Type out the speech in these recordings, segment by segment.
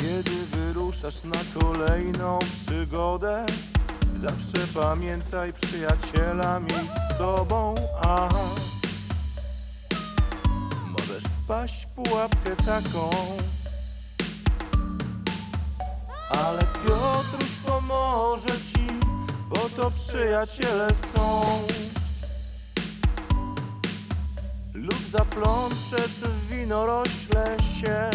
Kiedy wyruszasz na kolejną przygodę Zawsze pamiętaj przyjaciela miej z sobą Aha Możesz wpaść w pułapkę taką. Ale Piotruś pomoże ci Bo to przyjaciele są Lub zaplączesz w winorośle się.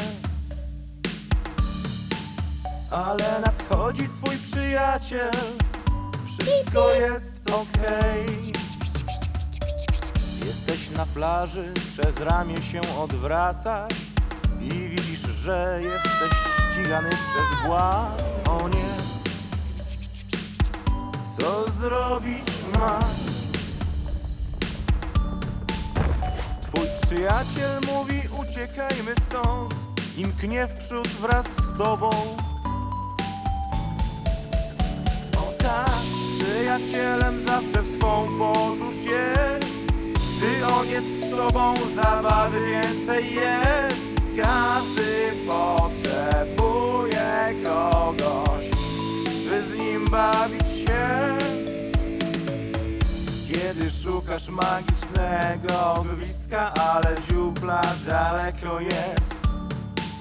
Ale nadchodzi twój przyjaciel Wszystko jest okej. Jesteś na plaży, przez ramię się odwracasz I widzisz, że jesteś ścigany przez głaz. O nie Co zrobić masz? Przyjaciel mówi uciekajmy stąd. I mknie w przód wraz z tobą. O tak, z przyjacielem zawsze w swą podróż jedź Gdy on jest z tobą, zabawy więcej jest kiedy szukasz magicznego gwizdka, ale dziupla daleko jest.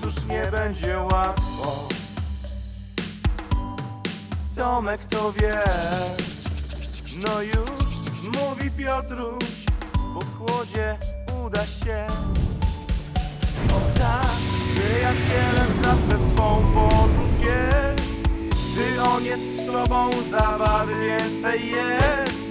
Cóż, nie będzie łatwo? Tomek to wie. No już, mówi Piotruś Po kłodzie uda się. O tak, przyjacielem zawsze w swą podróż jedź Gdy on jest z tobą, zabawy więcej jest